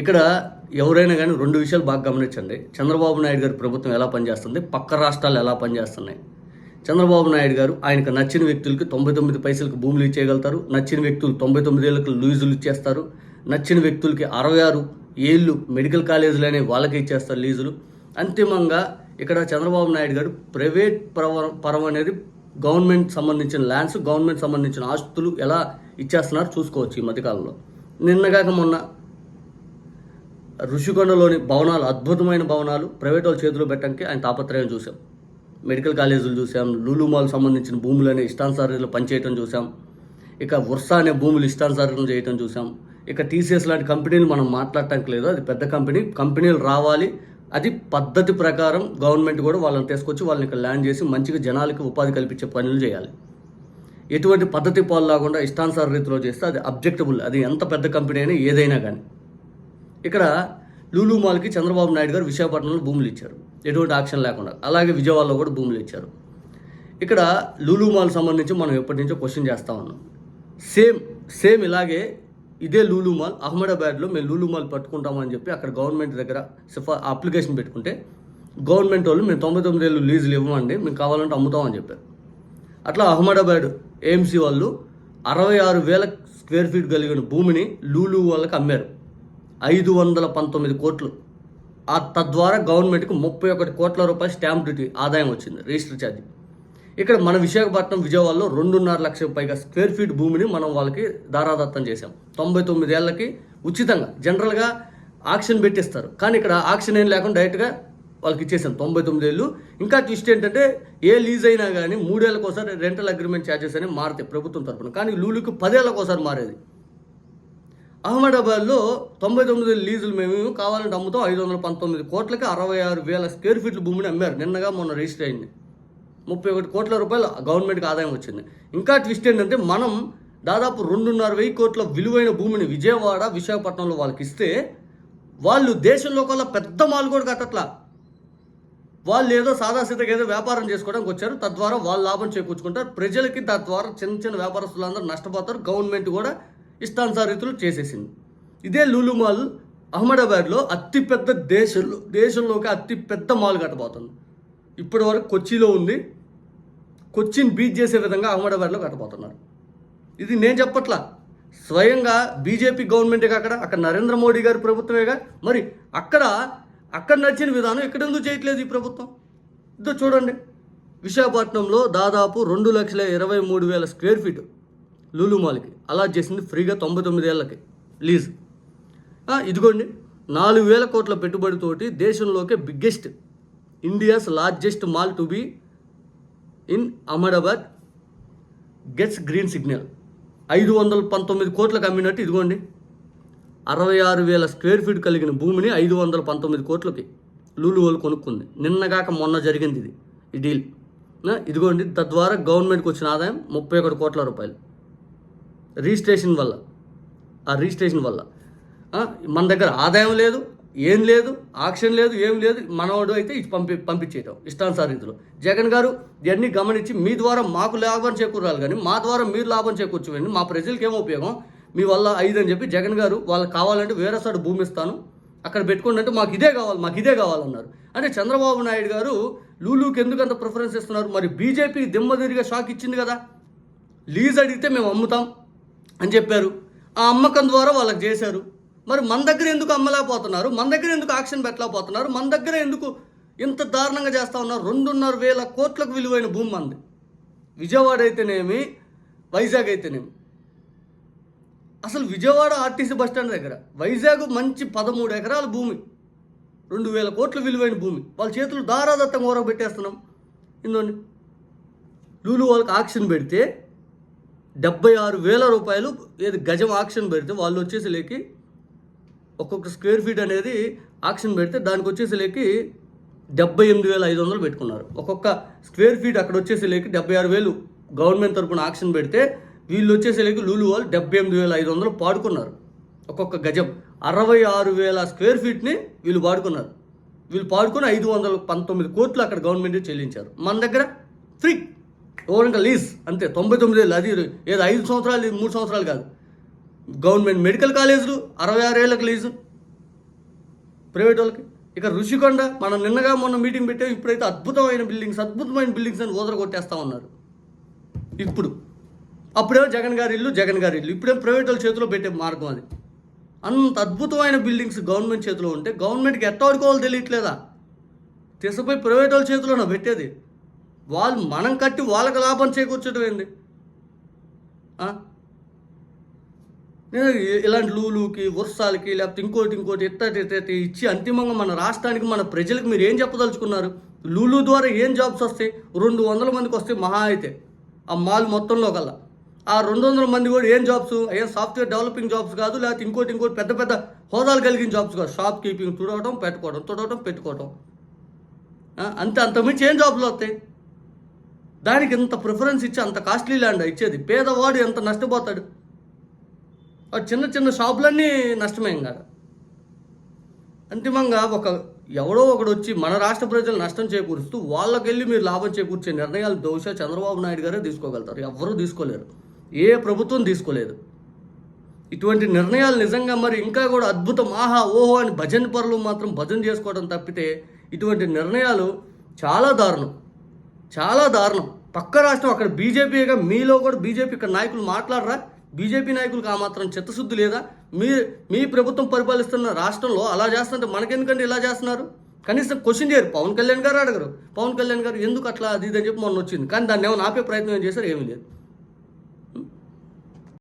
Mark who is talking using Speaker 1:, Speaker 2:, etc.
Speaker 1: ఇక్కడ ఎవరైనా కానీ రెండు విషయాలు బాగా గమనించండి. చంద్రబాబు నాయుడు గారి ప్రభుత్వం ఎలా పనిచేస్తుంది? పక్క రాష్ట్రాలు ఎలా పనిచేస్తున్నాయి? చంద్రబాబు నాయుడు గారు ఆయనకు నచ్చిన వ్యక్తులకి తొంభై తొమ్మిది పైసలకు భూములు ఇచ్చేయగలుగుతారు. నచ్చిన వ్యక్తులు తొంభై తొమ్మిది ఏళ్ళకి లూజులు ఇచ్చేస్తారు. నచ్చిన వ్యక్తులకి అరవై ఆరు ఏళ్ళు మెడికల్ కాలేజీలు అనేవి వాళ్ళకి ఇచ్చేస్తారు లీజులు. అంతిమంగా ఇక్కడ చంద్రబాబు నాయుడు గారు ప్రైవేట్ పరవ పరం అనేది గవర్నమెంట్ సంబంధించిన ల్యాండ్స్ గవర్నమెంట్ సంబంధించిన ఆస్తులు ఎలా ఇచ్చేస్తున్నారు చూసుకోవచ్చు ఈ మధ్యకాలంలో. నిన్నగాక మొన్న ఋషికొండలోని భవనాలు అద్భుతమైన భవనాలు ప్రైవేట్ వాళ్ళ చేతిలో పెట్టడానికి ఆయన తాపత్రయం చూసాం మెడికల్ కాలేజీలు చూసాం లూలుమాల్ సంబంధించిన భూములనే ఇష్టానుసారీలు పనిచేయటం చూసాం ఇక వర్ష అనే భూములు ఇష్టానుసారం చేయటం చూసాం ఇక టీసీఎస్ లాంటి కంపెనీలు మనం మాట్లాడటానికి లేదు. అది పెద్ద కంపెనీ కంపెనీలు రావాలి. అది పద్ధతి ప్రకారం గవర్నమెంట్ కూడా వాళ్ళని తీసుకొచ్చి వాళ్ళని ఇక్కడ ల్యాండ్ చేసి మంచిగా జనాలకి ఉపాధి కల్పించే పనులు చేయాలి. ఎటువంటి పద్ధతి పాలు లేకుండా ఇష్టానుసార రీతిలో చేస్తే అది అబ్జెక్టబుల్ అది ఎంత పెద్ద కంపెనీ అయినా ఏదైనా కానీ. ఇక్కడ లూలు మాల్కి చంద్రబాబు నాయుడు గారు విశాఖపట్నంలో భూములు ఇచ్చారు. ఎటువంటి ఆక్షన్ లేకుండా. అలాగే విజయవాడలో కూడా భూములు ఇచ్చారు. ఇక్కడ లూలు మాల్ సంబంధించి మనం ఎప్పటి నుంచో క్వశ్చన్ చేస్తా ఉన్నాం. సేమ్ సేమ్ ఇలాగే ఇదే లూలు మాల్ అహ్మదాబాద్లో మేము లూలు మాల్ పట్టుకుంటామని చెప్పి అక్కడ గవర్నమెంట్ దగ్గర సిఫా అప్లికేషన్ పెట్టుకుంటే గవర్నమెంట్ వాళ్ళు మేము తొంభై తొమ్మిది ఏళ్ళు లీజులు ఇవ్వమండి మేము కావాలంటే అమ్ముతామని చెప్పారు. అట్లా అహ్మదాబాద్ ఏఎంసీ వాళ్ళు అరవై ఆరు వేల స్క్వేర్ ఫీట్ కలిగిన భూమిని లూలు వాళ్ళకి అమ్మారు. ఐదు వందల పంతొమ్మిది కోట్లు. ఆ తద్వారా గవర్నమెంట్కి ముప్పై ఒకటి కోట్ల రూపాయల స్టాంప్ డ్యూటీ ఆదాయం వచ్చింది రిజిస్టర్ ఛార్జీ. ఇక్కడ మన విశాఖపట్నం విజయవాడలో రెండున్నర లక్షల పైగా స్క్వేర్ ఫీట్ భూమిని మనం వాళ్ళకి దారాదత్తం చేశాం. తొంభై తొమ్మిది ఏళ్ళకి ఉచితంగా జనరల్గా ఆక్షన్ పెట్టిస్తారు. కానీ ఇక్కడ ఆక్షన్ ఏం లేకుండా డైరెక్ట్గా వాళ్ళకి ఇచ్చేసాం తొంభై తొమ్మిది ఏళ్ళు. ఇంకా ట్విస్ట్ ఏంటంటే ఏ లీజ్ అయినా కానీ మూడేళ్ళకోసారి రెంటల్ అగ్రిమెంట్ ఛార్జెస్ అని మారుతాయి ప్రభుత్వం తరఫున కానీ లూలుకి పదేళ్ళకోసారి మారేది. అహ్మదాబాద్లో తొంభై తొమ్మిది లీజులు మేము కావాలంటే అమ్ముతాం. ఐదు వందల పంతొమ్మిది కోట్లకి అరవై ఆరు వేల స్క్వేర్ ఫీట్ల భూమిని అమ్మారు. నిన్నగా మొన్న రిజిస్టర్ అయింది. ముప్పై ఒకటి కోట్ల రూపాయలు గవర్నమెంట్కి ఆదాయం వచ్చింది. ఇంకా ట్విస్ట్ ఏంటంటే మనం దాదాపు రెండున్నర వెయ్యి కోట్ల విలువైన భూమిని విజయవాడ విశాఖపట్నంలో వాళ్ళకి ఇస్తే వాళ్ళు దేశంలో కల్లా పెద్ద మాల్ కూడా కట్టట్లా. వాళ్ళు ఏదో సాదాసీతగా ఏదో వ్యాపారం చేసుకోవడానికి వచ్చారు. తద్వారా వాళ్ళు లాభం చేకూర్చుకుంటారు. ప్రజలకి తద్వారా చిన్న చిన్న వ్యాపారస్తులందరూ నష్టపోతారు. గవర్నమెంట్ కూడా ఇష్టానుసారితులు చేసేసింది. ఇదే లూలు మాల్ అహ్మదాబాద్లో అతిపెద్ద దేశంలో దేశంలోకి అతి పెద్ద మాల్ కట్టబోతుంది. ఇప్పటి వరకు కొచ్చిలో ఉంది. కొచ్చిని బీచ్ చేసే విధంగా అహ్మదాబాద్లో కట్టబోతున్నారు. ఇది నేను చెప్పట్లా. స్వయంగా బీజేపీ గవర్నమెంటే అక్కడ అక్కడ నరేంద్ర మోడీ గారి ప్రభుత్వమేగా మరి అక్కడ అక్కడ నడిచిన విధానం ఇక్కడ ఎందుకు చేయట్లేదు ఈ ప్రభుత్వం? ఇదో చూడండి. విశాఖపట్నంలో దాదాపు రెండు లక్షల ఇరవై మూడు వేల స్క్వేర్ ఫీట్ లూలు మాల్కి. అలాట్ చేసింది ఫ్రీగా తొంభై తొమ్మిది ఏళ్ళకి. లీజ్. ఇదిగోండి. నాలుగు వేల కోట్ల పెట్టుబడితోటి దేశంలోకే biggest India's largest mall to be in Ahmedabad gets green signal. ఐదు వందల పంతొమ్మిది కోట్లకు అమ్మినట్టు ఇదిగోండి. అరవై ఆరు వేల స్క్వేర్ ఫీట్ కలిగిన భూమిని ఐదు వందల పంతొమ్మిది కోట్లకి లూలువోలు కొనుక్కుంది. నిన్నగాక మొన్న జరిగింది ఇది. ఈ డీల్. ఇదిగోండి. తద్వారా గవర్నమెంట్కి వచ్చిన ఆదాయం ముప్పై ఒకటి కోట్ల రూపాయలు. రిజిస్ట్రేషన్ వల్ల. ఆ రిజిస్ట్రేషన్ వల్ల. మన దగ్గర ఆదాయం లేదు ఏం లేదు ఆక్షన్ లేదు ఏం లేదు మనవాడు అయితే ఇచ్చి పంపి పంపించేయటం ఇష్టానుసార రీతిలో జగన్ గారు ఇవన్నీ గమనించి మీ ద్వారా మాకు లాభం చేకూరాలి కానీ మా ద్వారా మీరు లాభం చేకూర్చుకోండి మా ప్రజలకి ఏం ఉపయోగం? మీ వల్ల ఐదు అని చెప్పి జగన్ గారు వాళ్ళకి కావాలంటే వేరే సార్ భూమి ఇస్తాను అక్కడ పెట్టుకోండి అంటే మాకు ఇదే కావాలి మాకు ఇదే కావాలన్నారు. అంటే చంద్రబాబు నాయుడు గారు లూలూకి ఎందుకు అంత ప్రిఫరెన్స్ ఇస్తున్నారు? మరి బీజేపీ దిమ్మదిరిగా షాక్ ఇచ్చింది కదా. లీజ్ అడిగితే మేము అమ్ముతాం. అని చెప్పారు. ఆ అమ్మకం ద్వారా వాళ్ళకి చేశారు. మరి మన దగ్గర ఎందుకు అమ్మలేకపోతున్నారు? మన దగ్గర ఎందుకు ఆక్షన్ పెట్టలేకపోతున్నారు? మన దగ్గర ఎందుకు ఇంత దారుణంగా చేస్తా ఉన్నారు? రెండున్నర వేల కోట్లకు విలువైన భూమి మంది విజయవాడ అయితేనేమి వైజాగ్ అయితేనేమి. అసలు విజయవాడ ఆర్టీసీ బస్ స్టాండ్ దగ్గర వైజాగ్ మంచి పదమూడు ఎకరాల భూమి రెండు వేల కోట్ల విలువైన భూమి. వాళ్ళ చేతులు దారాదత్తం ఊరకు పెట్టేస్తున్నాం ఇందోండి లూలు వాళ్ళకి ఆక్షన్ పెడితే డెబ్బై ఆరు వేల రూపాయలు ఏది గజం ఆక్షన్ పెడితే వాళ్ళు వచ్చేసి లేకి ఒక్కొక్క స్క్వేర్ ఫీట్ అనేది ఆక్షన్ పెడితే దానికి వచ్చేసి లేకి డెబ్బై ఎనిమిది వేల ఐదు వందలు పెట్టుకున్నారు. ఒక్కొక్క స్క్వేర్ ఫీట్ అక్కడ వచ్చేసి లేకి డెబ్బై ఆరు వేలు గవర్నమెంట్ తరపున ఆక్షన్ పెడితే వీళ్ళు వచ్చేసి లేకి లూలు వాళ్ళు డెబ్బై ఎనిమిది వేల ఐదు వందలు పాడుకున్నారు. ఒక్కొక్క గజం అరవై ఆరు వేల స్క్వేర్ ఫీట్ని వీళ్ళు పాడుకున్నారు. వీళ్ళు పాడుకుని ఐదు వందల పంతొమ్మిది కోట్లు అక్కడ గవర్నమెంట్ చెల్లించారు. మన దగ్గర ఫ్రీ ఓవరంగా లీజ్ అంతే. తొంభై తొమ్మిది ఏళ్ళు అది ఏదో ఐదు సంవత్సరాలు మూడు సంవత్సరాలు కాదు. గవర్నమెంట్ మెడికల్ కాలేజీలు అరవై ఆరు ఏళ్ళకి లీజు. ప్రైవేట్ వాళ్ళకి. ఇక రుషికొండ మనం నిన్నగా మొన్న మీటింగ్ పెట్టాం ఇప్పుడైతే అద్భుతమైన బిల్డింగ్స్ అద్భుతమైన బిల్డింగ్స్ అని ఓదర కొట్టేస్తా ఉన్నారు. ఇప్పుడు. అప్పుడేమో జగన్ గారి ఇల్లు జగన్ గారి ఇల్లు. ఇప్పుడేం ప్రైవేట్ వాళ్ళ చేతిలో పెట్టే మార్గం అది. అంత అద్భుతమైన బిల్డింగ్స్ గవర్నమెంట్ చేతిలో ఉంటే గవర్నమెంట్కి ఎట్ట ఆడుకోవాలో తెలియట్లేదా? తీసుకుపోయి ప్రైవేట్ వాళ్ళ చేతిలోనే పెట్టేది? వాళ్ళు మనం కట్టి వాళ్ళకి లాభం చేకూర్చడం ఏంది? నేను ఇలాంటి లూలుకి వర్షాలకి లేకపోతే ఇంకోటి ఇంకోటి ఎట్టటి ఇచ్చి అంతిమంగా మన రాష్ట్రానికి మన ప్రజలకు మీరు ఏం చెప్పదలుచుకున్నారు? లూలు ద్వారా ఏం జాబ్స్ వస్తాయి? రెండు వందల మందికి వస్తాయి మహా అయితే ఆ మాల్ మొత్తంలో కల్లా. ఆ రెండు వందల మంది కూడా ఏం జాబ్స్? ఏం సాఫ్ట్వేర్ డెవలపింగ్ జాబ్స్ కాదు లేకపోతే ఇంకోటి ఇంకోటి పెద్ద పెద్ద హోదాలు కలిగిన జాబ్స్ కాదు. షాప్ కీపింగ్ తుడవడం పెట్టుకోవడం తుడవడం పెట్టుకోవటం. అంతే అంతకుమించి ఏం జాబ్లు వస్తాయి? దానికి ఇంత ప్రిఫరెన్స్ ఇచ్చి అంత కాస్ట్లీ ల్యాండ్ ఇచ్చేది? పేదవాడు ఎంత నష్టపోతాడు? ఆ చిన్న చిన్న షాపులన్నీ నష్టమే కాదు. అంతిమంగా ఒక ఎవడో ఒకడు వచ్చి మన రాష్ట్ర ప్రజలు నష్టం చేకూరుస్తూ వాళ్ళకెళ్ళి మీరు లాభం చేకూర్చే నిర్ణయాలు బహుశా చంద్రబాబు నాయుడు గారే తీసుకోగలుగుతారు. ఎవ్వరూ తీసుకోలేరు. ఏ ప్రభుత్వం తీసుకోలేదు. ఇటువంటి నిర్ణయాలు నిజంగా మరి ఇంకా కూడా అద్భుతం ఆహా ఓహో అని భజన పరులు మాత్రం భజన చేసుకోవడం తప్పితే ఇటువంటి నిర్ణయాలు చాలా దారుణం. చాలా దారుణం. పక్క రాష్ట్రం అక్కడ బీజేపీగా మీలో కూడా బీజేపీ ఇక్కడ నాయకులు మాట్లాడరా? బీజేపీ నాయకులకు ఆ మాత్రం చిత్తశుద్ధి లేదా? మీ మీ ప్రభుత్వం పరిపాలిస్తున్న రాష్ట్రంలో అలా చేస్తుంటే మనకెందుకంటే ఇలా చేస్తున్నారు? కనీసం క్వశ్చన్ చేయరు. పవన్ కళ్యాణ్ గారు అడగరు. పవన్ కళ్యాణ్ గారు ఎందుకు అట్లా అది ఇది అని చెప్పి మొన్న వచ్చింది. కానీ దాన్ని ఏమైనా ఆపే ప్రయత్నం ఏం చేశారు? ఏమీ లేదు.